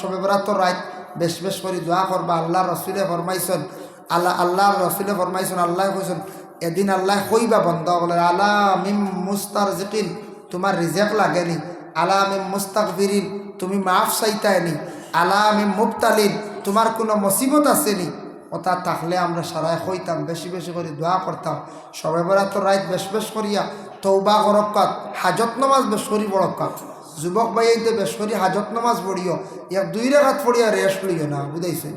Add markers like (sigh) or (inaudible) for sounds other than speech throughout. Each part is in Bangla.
সবে বরাত রাত বেশ বেশ করে দোয়া করবা আল্লাহ রসুলে ফরমাইছেন আল্লাহ আল্লাহ রসুলে ফরমাইছেন, আল্লাহ কইছেন, এদিন আল্লাহ কইবা বন্ধ বলে আলা মিম মুস্তার জিকিন তোমার রিজেক লাগেনি আলা মিম মুস্তাক ফিরিন তুমি মাফ চাইতায়নি আলা মিম মুক্তালিন তোমার কোনো মুসিবত আসেনি ওটা থাকলে আমরা সারায় হইতাম বেশি বেশি করে দোয়া করতাম, সবে বেড়া তো রাত বেশ বেশ করিয়া তৌবা করক্কাত হাজত নমাজ বেশ করি বড়ক্কাত যুবক ভাইতে বেশ করি হাজত নমাজ পড়িও ইয়াক দুই রেখাত পড়িয়া রেস্ট লইও না, বুঝাইছে?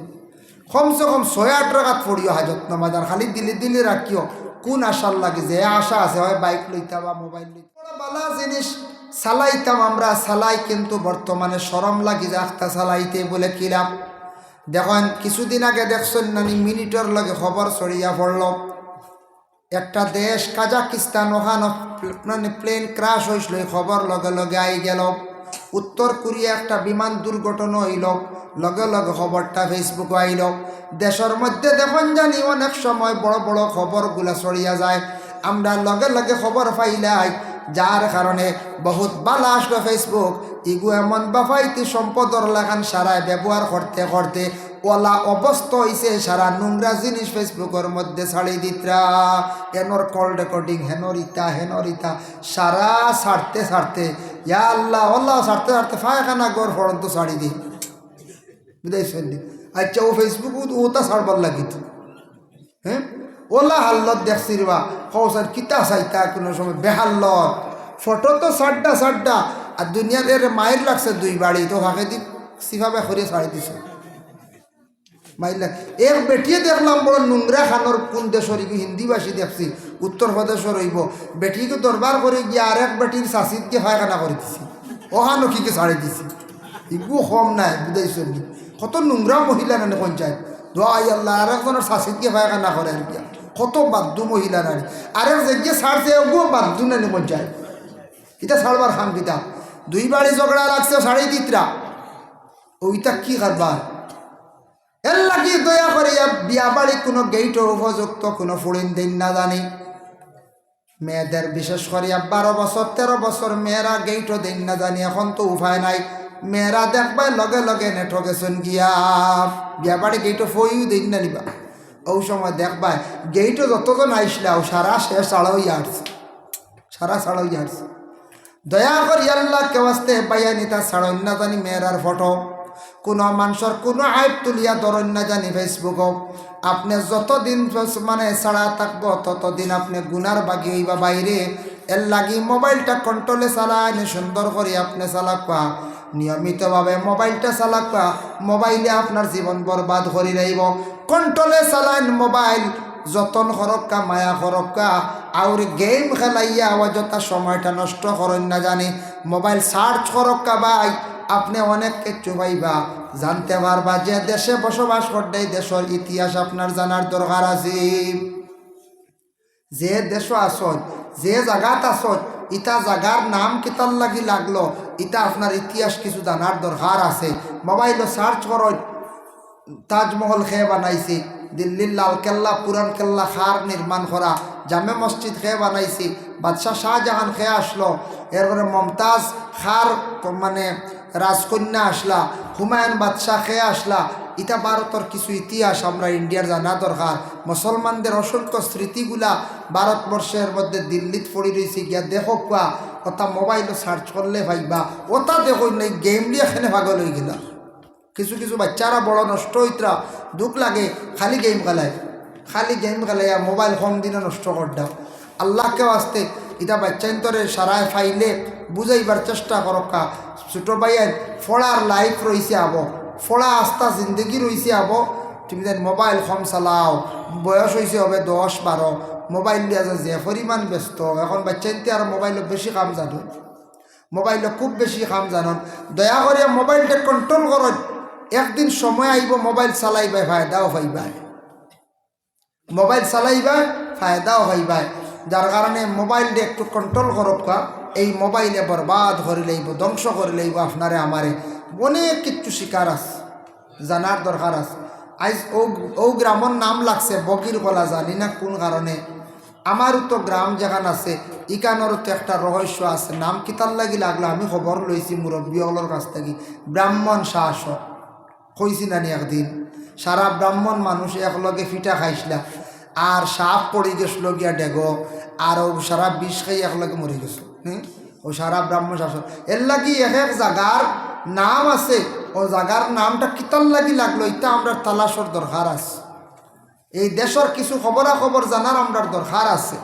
কমসে কম ছয়, আট রেখাত পড়িও হাজত নমাজ, আর খালি দিল্লি দিল্লি রাখিও, কোন আশার লাগে? যে আশা আছে, হয় বাইক লইতা বা মোবাইল লইতা বালা জিনিস, চালাইতাম আমরা, চালাই কিন্তু বর্তমানে সরম লাগি যে আখতা চালাইতে বলে কিলাম দেখেন, কিছুদিন আগে দেখছেন নানি মিনিটের লগে খবর ছড়িয়া পড়ল। একটা দেশ, কাজাকিস্তান ওখানে প্লেন ক্রাশ হয়েছিল খবর লগে লগে আই গেল। উত্তর কোরিয়া একটা বিমান দুর্ঘটনা হইল। লগে লগে খবরটা ফেসবুকে আইল। দেশের মধ্যে দেখুন জানি অনেক সময় বড় বড় খবরগুলা ছড়িয়া যায়। আমরা লগে লগে খবর পাইলাই, যার কারণে বহুত বালা আসলো ফেসবুক ইগু এমন বাফাইতি সম্পদর লাগান সারায় ব্যবহার করতে করতে ওলা অবস্থ হইছে, সারা নোংরা জিনিস ফেসবুকের মধ্যে ছাড়ি দিতরা। এনর কল রেকর্ডিং হেনর ইতা হেনর ইতা। সারা ছাড়তে ছাড়তে, ইয়া আল্লাহ আল্লাহ ছাড়তে ছাড়তে ফায়খানা গড় ফড়ন্ত ছাড়ি দিই বুঝাইছেন আচ্ছা ও ফেসবুক ওটা ছাড়বার লাগিত। হ্যাঁ? ওলা হাল্লত দেখছি রা কৌসার কিতা চাইতা কোনো সময়? বেহাল্লত। ফটো তো সাড্ডা সাড্ডা আর দুনিয়ার এর মায়ের লাগছে দুই বাড়ি, তো ফাঁকে দি সিভাবে করে ছাড়ি দিছে। মাইর লাগ এক বেটিয়ে দেখলাম বড় নোংরা খানোর কোন দেশর হিন্দিভাষী দেখছি উত্তর প্রদেশর হইব বেটিকে দরবার করে গিয়ে আর এক বেটির শাসিতকে ফায়খানা করে দিছি। ওহানো কিকে ছাড়ি দিছি। ইগু কম নাই বুঝাইছ কত নোংরা মহিলা নানি পঞ্চায়েত? দোয়াই আল্লাহ আর একজনের শাসিতকে ফায়খানা করে আর কি কত বাদ্যু মহিলা নারী আরেক যে ছাড়ছে ওগুলো বাদ্যু নানি পঞ্চায়েত। এটা ছাড়বার খাম কিতা দুই বাড়ি ঝগড়া লাগছে সাড়ে তিতরা ওইটা কি কারবার এর লাগি দয়া করে ইয়া বিয়া বাড়ি কোনো গেইটের উপযুক্ত কোনো ফুড়িন দিন না জানি মেয়েদের বিশেষ করে বারো বছর তেরো বছর মেয়েরা গেইটও দিন না জানি এখন তো উপায় নাই। মেয়েরা দেখবাই লগে লগে নেঠো গেছেন গিয়া। বিয়া বাড়ি গেইটও ফইও দিন না নিবা ওই সময় দেখবাই গেইটও যতজন আইসলাও সারা শেষ ছাড়াও আসছে সারা ছাড়াও আসছে দয়া করি আল্লাহ কেওয়াস্তে পাইয়া নিতা ছাড়ন না জানি মেয়েরার ফটো। কোনো মানুষের কোনো আইপ তুলিয়া ধরন না জানি ফেসবুক আপনি যতদিন মানে ছাড়া থাকব, ততদিন আপনি গুনার বাগি হইবা বাইরে। এর লাগি মোবাইলটা কন্ট্রোলে চালায় সুন্দর করে আপনি চালাকা নিয়মিতভাবে মোবাইলটা চালাকা মোবাইলে আপনার জীবন বরবাদ করি রইব। কন্ট্রোলে চালান মোবাইল, যতন সরক্কা মায়া সরক্কা আর গেম খেলাইয়া অযথা সময়টা নষ্ট করেন না জানি। মোবাইল সার্চ সরক্কা ভাই। আপনি অনেক কিছু পাইবা জানতে পারবা যে দেশে বসবাস করতে দেশের ইতিহাস আপনার জানার দরকার আছে। যে দেশ আসত, যে জায়গাত আসত ইটা জাগার নাম কিতার লাগি লাগল ইটা আপনার ইতিহাস কিছু জানার দরকার আছে। মোবাইল সার্চ করো, তাজমহল খেয়ে বানাইছে, দিল্লির লাল কেল্লা, পুরান কেল্লা খার নির্মাণ করা, জামে মসজিদ খেয়ে বানাইছে, বাদশাহ শাহজাহান খেয়ে আসলো, এরপরে মমতাজ খার মানে রাজকন্যা আসলা, হুমায়ুন বাদশাহ খেয়ে আসলা। ইটা ভারতের কিছু ইতিহাস আমরা ইন্ডিয়ার জানা দরকার। মুসলমানদের অসংখ্য স্মৃতিগুলা ভারতবর্ষের মধ্যে দিল্লিত পড়ি রয়েছে গিয়া দেখো কোয়া ওটা মোবাইলও সার্চ করলে ভাইবা ওটা দেখো নাই গেম দিয়ে এখানে ভাগল হয়ে গেলা। কিছু কিছু বাচ্চারা বড় নষ্ট হইতরা, দুঃখ লাগে, খালি গেম খেলায়। খালি গেম খেলাইয়া মোবাইল কম দিনে নষ্ট কর দাও। আল্লাহকে আসতে ইটা বাচ্চান্তরে সারায় ফাইলে বুঝাইবার চেষ্টা করকা ছোটো ভাইয়ের ফড়ার লাইফ রয়েছে আব। ফড়া আস্তা জিন্দগি রয়েছে আব। তুমি যেন মোবাইল কম চালাও। বয়স হয়েছে হবে দশ বারো। মোবাইল দিয়া যে পরিমাণ ব্যস্ত। এখন বাচ্চাইতে আর মোবাইলত বেশি কাম জানো। মোবাইলে খুব বেশি কাম জানন দয়া করে মোবাইলটা কন্ট্রোল করত একদিন সময় আইব মোবাইল চালাইবাই, ফায়দাও পাইবাই মোবাইল চালাইবাই, ফায়দাও পাইবাই যার কারণে মোবাইলটা একটু কন্ট্রোল করক এই মোবাইলে বরবাদ করে লইব, ধ্বংস করে লইব, আপনারে আমারে অনেক কিচ্ছু শিকার আছে জানার দরকার আছে আজ ও ও গ্রামের নাম লাগছে বকির কলা জানি না কোন কারণে। আমারও তো গ্রাম যেখান আছে ইকানোরও তো একটা রহস্য আছে, নাম কিতার লাগি লাগল, আমি খবর লইছি মুরব্বীগুলোর কাছ থেকে। ব্রাহ্মণ শাসক, কইছি নানি একদিন, সারা ব্রাহ্মণ মানুষ একলগে ফিটা খাইছিলা, আর সাপ পড়ে গেছিল গিয়া ডেগ, আর সারা বিষ খাই একলগে মরে গেছে হুম? ও সারা ব্রাহ্মণ শাসক এর লাগি এক এক জাগার নাম আছে। ও জাগার নামটা কিতার লাগি লাগল এটা আমরা তালাশর দরকার আছে। এই দেশের কিছু খবরাখবর জানার আমরা দরকার আছে।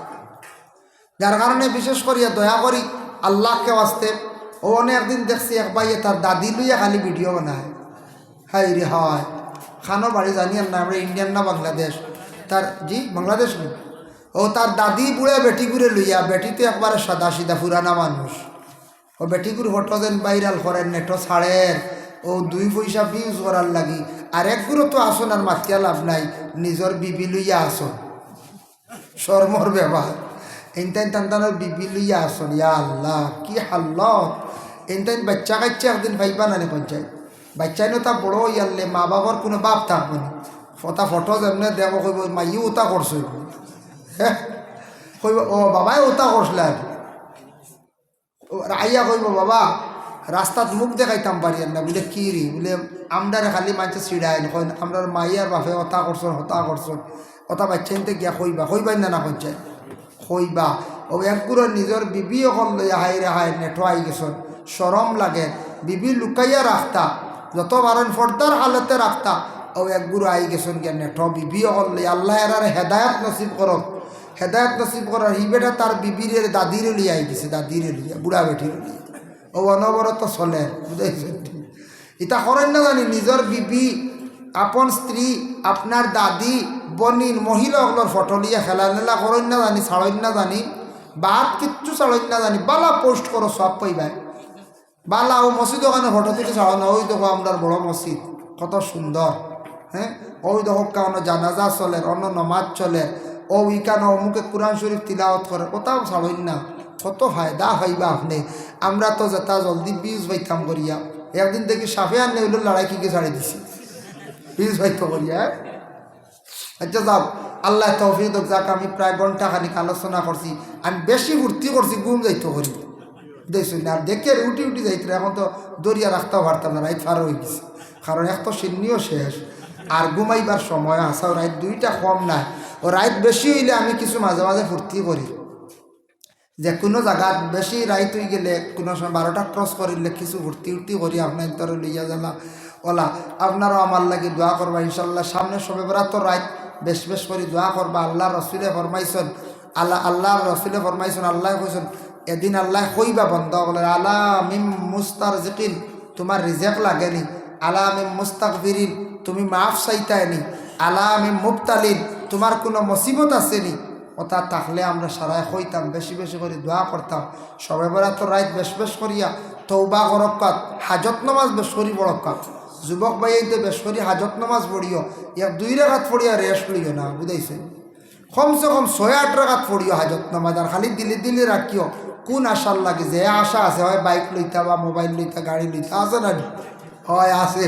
যার কারণে বিশেষ করিয়া দয়া করি আল্লাহকে আসতে ও অনেকদিন দেখছি এক ভাইয়ে তার দাদি লইয়া খালি ভিডিও বানায়। হাই রে হয়, খানো বাড়ি জানি না, আমরা ইন্ডিয়ান না বাংলাদেশ। তার, জি, বাংলাদেশ নেই ও তার দাদি বুড়ে বেটি ঘুরে লইয়া বেটি তো একবারে সাদা সিধা পুরানা মানুষ। ও বেটি ঘুরে ফটো যেন বাইরাল করেন নেটো ছাড়ের ও দুই পয়সা ভিউজ করার লাগি। আর এক গুরু তো আসন আর মাতিয়া লাভ নাই, নিজর বিবি লইয়া আসন। শর্মর ব্যবহার। এনটাইন তান্তানোর বিবি লইয়া আসন। ইয়া আল্লাহ, কি হাল্লত এনটাইন বাচ্চা কাচ্চা একদিন ভাইবা নানি পঞ্চায়েত। বাচ্চাই নো তা বড় ইয়ারলে মা বাবার কোনো বাপ থাকবে না। ফটা ফটো যেমনে দেব কইব মাইও ওটা করছ। (laughs) কইব ও বাবাই ওটা করছিল আইয়া কইব, বাবা রাস্তাত মুখ দেখাইতাম পারি না বলে, কি রে বলে আমরারে খালি মানুষ চিড়াই কই আমরার মাইয়ার বাপে অতা করছন হতা করছন অতা বাচ্চাইতে গিয়া কইবা কইবাই না না পঞ্চায়েত কইবা ও একগুলো নিজের বিবি অকল লইয়া হাই রে হাই নেঠো আই গেছন সরম লাগে। বিবি লুকাইয়া রাখতা যত বারণ ফর্দার হালতে রাখতা ও একগুলো আই গেছন গিয়া নেঠো বিবি অকল আল্লাহ এরারে হেদায়ত নসিব করক হেদায়ত নসিব করার হি বেটা তার বিবির দাদিরে লিয়া আই গেছে, দাদিরে লিয়া বুড়া বেটিরে ও অনবরত চলে বুঝাইছেন ইটা করেন না জানি, নিজের বিবি, আপন স্ত্রী, আপনার দাদি, বনিন মহিলাগুলোর ফটো লিয়া খেলা নেলা করেন না জানি ছাড়েন না জানি বাদ কিচ্ছু ছাড়েন না জানি, বালা পোস্ট করো সব পাইবাই বালা, ও মসজিদ ওখানে ফটো থেকে ছাড়ো না ওই দেখো আপনার বড় মসজিদ কত সুন্দর হ্যাঁ? ওই দেখো কারণ জানাজা চলে, অন্য নমাজ চলে। ও ইকানো অমুকে কোরআন শরীফ তিলাওয়াত করে কোথাও ছাড়েন না। কত ফায়দা হইবা আপনি? আমরা তো যেটা জলদি বীজ বাইতাম করিয়া একদিন দেখি সাফে আনলে হইল লড়াই কি ছাড়ি দিছি। বীজ বাইত করিয়া? আচ্ছা যাও, আল্লাহ তৌফিক দক যাক, আমি প্রায় ঘণ্টা খানিক আলোচনা করছি। আমি বেশি ফুর্তি করছি, ঘুম যাইতো করি। দেখছি না আর দেখে উঠি উঠি যাইতে এখন তো দরিয়া রাখতেও পারতাম না, রাইত ফার হয়ে গেছে। কারণ এক তো সিন্নিও শেষ। আর ঘুমাইবার সময় আসা রাইত দুইটা কম নাই। ও রাইত বেশি হইলে আমি কিছু মাঝে মাঝে ফুর্তি করি। যে কোনো জায়গাত বেশি রাইত হয়ে গেলে, কোনো সময় বারোটা ক্রস করিলে কিছু ভর্তি উর্তি করি, আপনার তরে লইয়া যালা ওলা, আপনারও আমার লাগে দোয়া করবা ইনশাল্লাহ সামনে সবে বেড়া তো রাইত বেশ বেশ করে দোয়া করবা, আল্লাহ রসুলে ফরমাইছন। আল্লাহ আল্লাহ রসুলে ফরমাইছন, আল্লাহ কইছন, এদিন আল্লাহ কইবা বন্ধ বলে আলা মিম মুস্তার জিকিন তোমার রিজেক লাগেনি। আলা মিম মুস্তাক ফিরিন তুমি মাফ চাইতায়নি আলা মিম মুক্তালিন তোমার কোনো মুসিবত আসেনি। ওটা থাকলে আমরা সারাই হইতাম, বেশি বেশি করে দোয়া করতাম। সবে বেড়া তো রাইত বেশ বেশ করিয়া তৌবা করক্কাত হাজত নমাজ বেশ করি বড়ক্কাত যুবক ভাইয়াইতে বেশ করি হাজত নমাজ পড়িও। ইয়াক দুই রেখাত পড়িয়া রেস্ট লইও না, বুঝাইছে? কমসে কম ছয় আট রেখাত পড়িও হাজত নমাজ, আর খালি দিলি দিলি রাখিও। কোন আশার লাগে? যে আশা আছে, হয় বাইক লইতা বা মোবাইল লইতা, গাড়ি লইতা, আছে না? হয় আছে।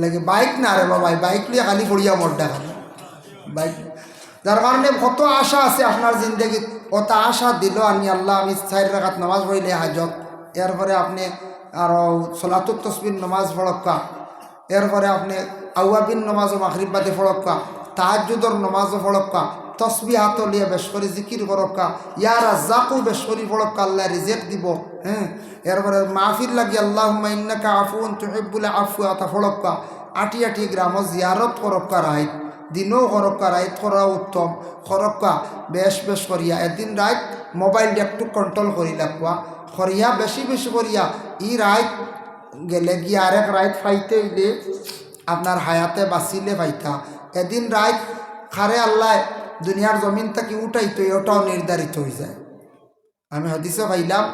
লাগে বাইক না রে বাবা বাইক লিয়ে খালি পড়িয়া মর খালি বাইক যার কারণে কত আশা আছে আপনার জিন্দগি কত আশা দিল আমি আল্লাহ, আমি চার রাখাত নামাজ পড়িলে হাজত। এরপরে আপনি আরও সোলাতুর তসবির নামাজ ফড়ক্কা এরপরে আপনি আউয়াবিন নামাজ মাখরিবাদে ফড়ক্কা তাহাজুদর নামাজও ফড়ক্কা তসবি হাত লিয়ে বেশ করে জিকির করক্কা ইয়ার জাকু বেশ করি ফড়ক্কা আল্লাহ রিজেক দিব। হ্যাঁ? এরপরে মাহফির লাগি আল্লাহ ইন্নাকা আফুন তুহিবুল আফু, আতা ফড়ক্কা আটি আটি গ্রাম জিয়ারত করক্কা রাইত। দিনও করক্কা রাইত করা উত্তম। করক্কা বেশ বেশ করিয়া। এদিন রাইত মোবাইলটা একটু কন্ট্রোল করি লাগবা। করিয়া বেশি বেশি করিয়া, ই রাইত গেলে গিয়ে আরেক রাইত ফাইতে আপনার হায়াতে বাঁচিলে পাইতা এদিন রাইত, খারে আল্লাহ দুনিয়ার জমিন থেকে উঠাইতো ওটাও নির্ধারিত হয়ে যায়। আমি হদিসে পাইলাম,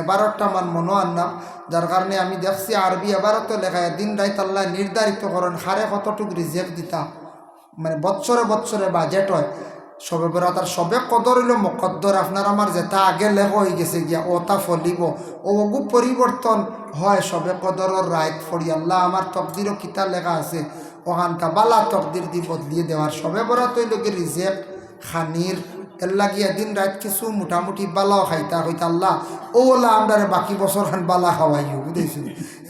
এবারটা আমার মনো আনলাম যার কারণে আমি দেখছি আরবি এবারও তো লেখা দিন রাইত আল্লাহ নির্ধারিত করেন হারে কতটুকু রিজেক্ট দিতা। মানে বৎসরে বৎসরে বাজেট হয়। সবে বেড়াতার সবে কদর হইল মকদ্দর। আপনার আমার যেটা আগে লেখ হয়ে গেছে গিয়া ওটা ফলিব, ও অগু পরিবর্তন হয় সবে কদরের রাইত ফরি আল্লাহ আমার তকদিরও কিতা লেখা আছে ওখানটা বালা তকদির দি বদলিয়ে দেওয়ার সবে বরাত হইল কি রিজেক্ট খানির, এর লাগি এদিন রাত কিছু মোটামুটি বালাও খাইতা হইতা আল্লাহ। ওলা আমরা বাকি বছর খান বালা খাওয়াইও বুঝেছি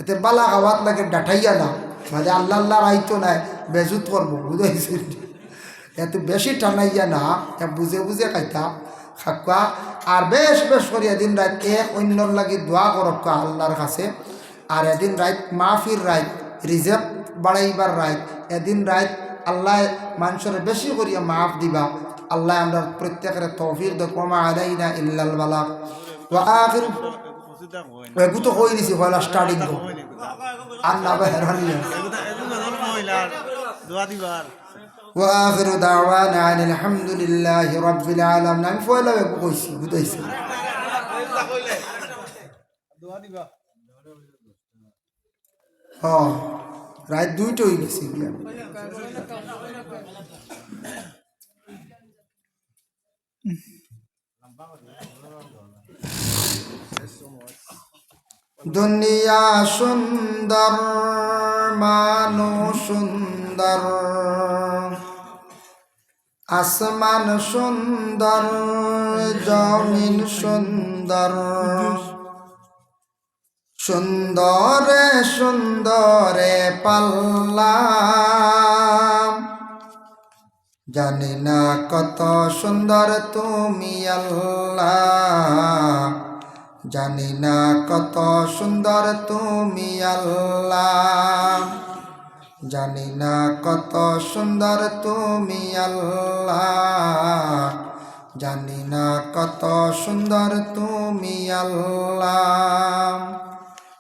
এতে বালা খাওয়াত লাগে ডাঠাইয়া না মানে আল্লাহ আল্লাহ রাইতো নাই, বেজুত করব বুঝেছি এত বেশি টানাইয়া না বুঝে বুঝে খাইতা। খাকুয়া আর বেশ বেশ করে এদিন রাত এক অন্যর লাগি দোয়া করক আল্লাহর কাছে। আর এদিন রাত মাহফির রাত রিজার্ভ বাড়াইবার রাত এদিন রাত আল্লাহ মানুষের বেশি করিয়া মাফ দিবা। আল্লাহ আমরা প্রত্যেকের তৌফিক দেখমা আলাই না ইল্লাল বালা ওয়া আখির এগু তো কই দিছি হলা স্টার্টিং তো আর না বেহরানি ওয়া আখিরু দাওয়ানা আনিল হামদুলিল্লাহি রাব্বিল আলামিন। আমি ফয়লা এগু কইছি, বুঝাইছি। হ্যাঁ রাত দুইটা হয়ে গেছে দুনিয়া সুন্দর মানুষ সুন্দর। আসমান সুন্দর জমিন সুন্দর। সুন্দরে সুন্দরে পাল্লা জানি না কত সুন্দর তুমি আল্লাহ। জানি না কত সুন্দর তুমি আল্লাহ। জানি না কত সুন্দর তুমি আল্লাহ। জানি না কত সুন্দর তুমি আল্লাহ।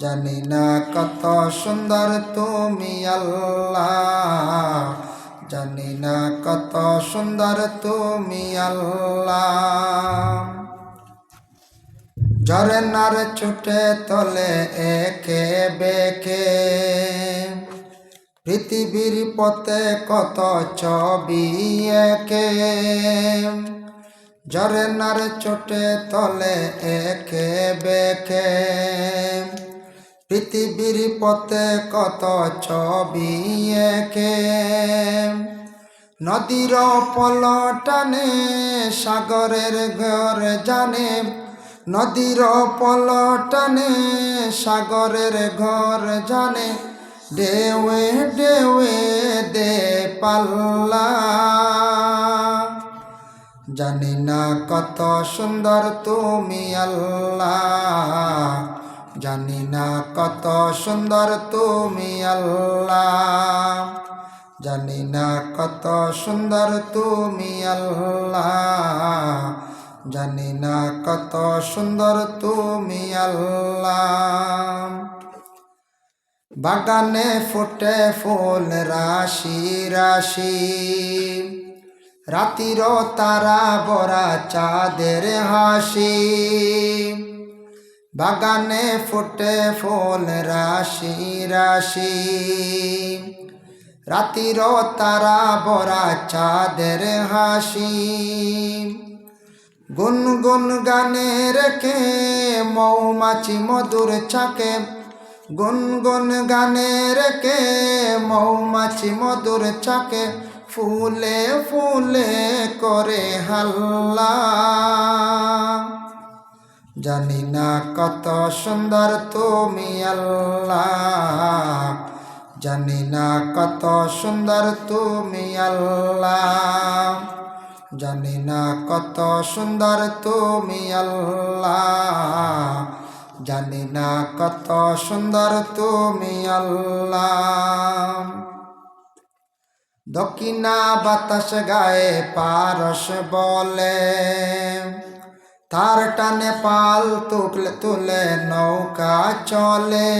জানি না কত সুন্দর তুমি আল্লাহ। জানি না কত সুন্দর তুমি আল্লাহ। ছুটে তলে একে বেকে। পৃথিবীর পথে কত ছবি একে। ঝরনার চোটে তলে একে বেকে। পৃথিবীর পথে কত ছবি একে? নদীর পলটানে সাগরের ঘর জানে। নদীর পলটানে সাগরের ঘর জানে। ডেওয়ে ডেওয়ে দে পাল্লা। জানি না কত সুন্দর তুমি আল্লাহ। জানি না কত সুন্দর তুমি আল্লাহ। জানি না কত সুন্দর তুমি আল্লাহ। জানি না কত সুন্দর তুমি আল্লাহ। বাগানে ফুটে ফুল, রাশি রাশি। রাতির তারা বরা চাঁদের হাসি। বাগানে ফুটে ফুল রাশি রাশি। রাতির তারা বরা চাঁদের হাসি। গুনগুন গানে রেখে মৌমাছি মধুর ছাকে। গুনগুন গানে রেখে মৌমাছি মধুর ছাকে। ফুলে ফুলে করে হাল্লা। জানি না কত সুন্দর তুমি আল্লাহ। জানি না কত সুন্দর তুমি আল্লাহ। জানি না কত সুন্দর তুমি আল্লাহ। জানি না কত সুন্দর তুমি আল্লাহ। দক্ষিণা বাতাস গায়ে পারস বলে। তার টানে পাল তুলে তুলে নৌকা চলে।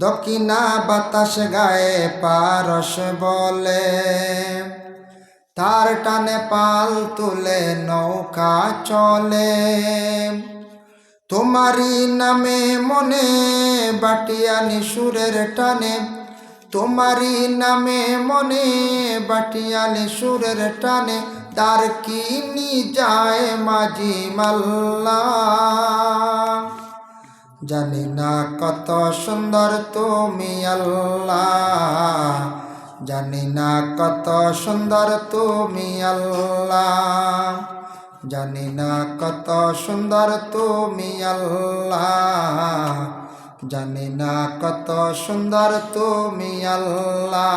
দক্ষিণা বাতাস গায়ে পারস বলে। তার টানে পাল তুলে নৌকা চলে। তোমারই নামে মনে বাটিয়ানি সুরের টানে। তোমারই নামে মনে বাটিয়ালি সুরের টানে। তার কিনি যায় মাঝি মাল্লা। জানি না কত সুন্দর তুমি আল্লাহ জানি না কত সুন্দর তুমি আল্লাহ জানি না কত সুন্দর তুমি আল্লাহ জানি না কত সুন্দর তুমি আল্লাহ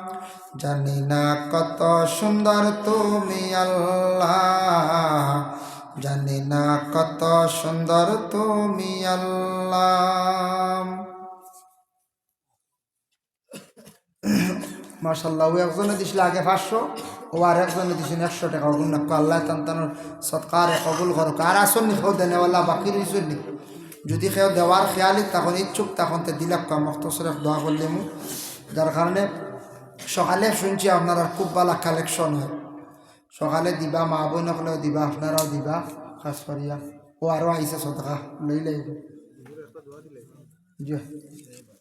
জানি না কত সুন্দর তুমি আল্লাহ। জানি না কত সুন্দর তুমি আল্লাহ। মার্শাল্লাহ ও একজনে দিছিল আগে পাঁচশো, ও আর একজনে দিছিল একশো টাকা। না আল্লাহ তান্তানোর সৎকারে কবুল করো। আর আসন নি? কেউ দেনেওয়ালা বাকি নি। যদি কেউ দেওয়ার খেয়ালি, তখন ইচ্ছুক, তখন তে দিলাক মখতসরে দোয়া করলে যার কারণে সকালে শুনছি আপনার খুব ভালো কালেকশন হয় সকালে দিবা মা বোন হলেও দিবা আপনারাও দিবা খাস করিয়া ও আরও আইসে সদকা লই লাইব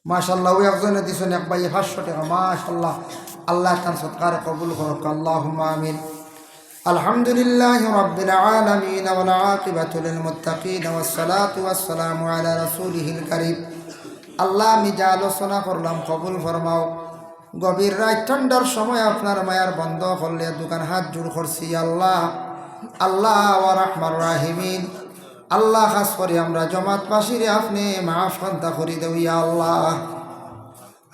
মাশাল্লাহ ওই একজনে দিছেন এক বাইয়ে পাঁচশো টাকা মাশাল্লাহ আল্লাহ তার সৎকার কবুল করক আল্লাহ আমিন الحمد لله رب العالمين والعاقبة للمتقين والصلاة والسلام على رسوله الكريم আল্লাহ আমি যা আলোচনা করলাম কবুল ফরমাও গভীর রাত, ঠান্ডার সময় আপনার মায়ার বন্ধ করলে দোকান হাত জোড় করছি, আল্লাহ আল্লাহ ওয়া রহমান। আল্লাহ খাস করে আমরা জমাত পাশিরে আপনি মাফ খান্তা করি ইয়া আল্লাহ।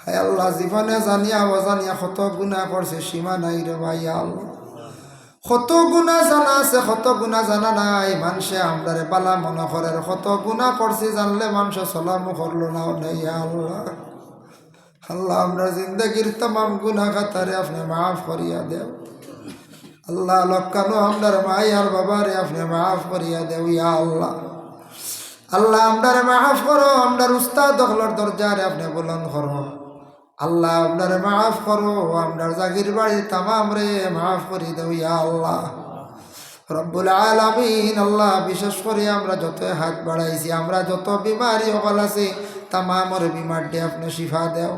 হায় আল্লাহ, জীবনে জানিয়া অজানিয়া কত গুণা করছে, সীমা নাই রে ভাই আল্লাহ। কত গুণা জানা আছে, কত গুণা জানা নাই, মানুষে আমদারে পালা মনে করে কত গুণা করছি, জানলে মানুষে চলামো করল না আল্লাহ। আল্লাহ, আমরা জিন্দগির তমাম গুণা খাতারে আপনি মাফ করিয়া দেও। আল্লাহ লক্কানো আমদার মাই আর বাবারে আপনি মাফ করিয়া দেও ইয়া আল্লাহ। আল্লাহ আমদারে মাফ করো আমদার উস্তাদ দখলর দরজারে আপনি বুলন্দ করো। আল্লাহ আপনারে মাফ করো আপনার জাগির বাড়ি তামাম রে মাফ করি দেও ইয়া আল্লাহ। রব্বুল আলামিন, আল্লাহ, বিশেষ করে আমরা যত হাত বাড়াইছি, আমরা যত বিমারি সকল আছি তামামর বিমার ডে আপনি শিফা দেও।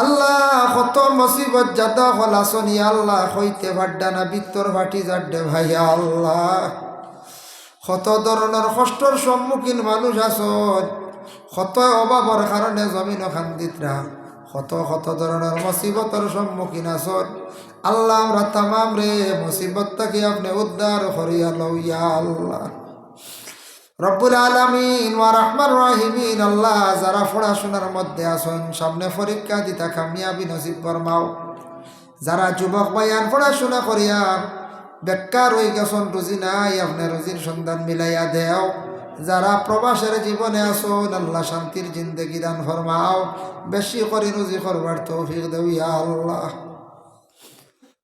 আল্লাহ কত মুসিবত যাদা হল আসনি আল্লাহ হইতে ভাড্ডা না, বিত্তর ভাটি যাড্ডে ভাইয়া আল্লাহ। কত ধরনের কষ্টর সম্মুখীন মানুষ আসন কত অভাবর কারণে জমিন খান্দিতরা কত কত ধরনের মুসিবতর সম্মুখীন আসন আল্লাহ আমরা তামাম রে মুসিবত থেকে আপনি উদ্ধার করিয়া লইয়া, আল্লাহ। রব্বুল আলমিন ওয়া রহমান রাহিমিন, আল্লাহ যারা পড়াশোনার মধ্যে আসন সামনে পরীক্ষা দিতা কামিয়াবি নসিব ফরমাও। যারা যুবক ভাইয়ান পড়াশোনা করিয়া বেকার হয়ে গেছন, রুজি নাই, আপনি রুজির সন্ধান মিলাইয়া দেও। যারা প্রবাসের জীবনে আসুন আল্লাহ শান্তির জিন্দগি দান ফরমাও। বেশি করে রুজি করবার তৌফিক দেও ইয়া আল্লাহ।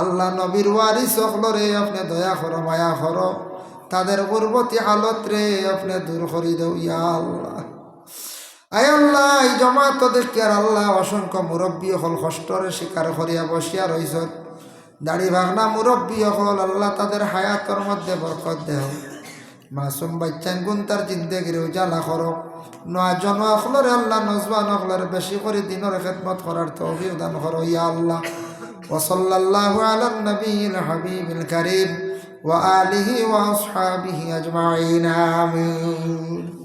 আল্লাহ নবীর ওয়ারি সকলরে আপনি দয়া করো, মায়া করো। তাদের পূর্বতী হালত রে, আপনি দূর করি দেও, ইয়া আল্লাহ। আয় আল্লাহ, এই জমাত দেখি আর আল্লাহ অসংখ্য মুরব্বী হল কষ্টরে শিকার করিয়া বসিয়া রইছ। দাড়ি ভাগনা মুরব্বী হল আল্লাহ তাদের হায়াতর মধ্যে বরকত দেহ মাসুম বাচ্চান গুণ তার জিন্দেগির উজালা করো। নয় জন আল্লাহ নজবান বেশি করে দিনের খেদমত করার তৌফিক দান করো, ইয়া আল্লাহ। وصلى الله على النبي الحبيب الكريم وآله وأصحابه أجمعين. آمين.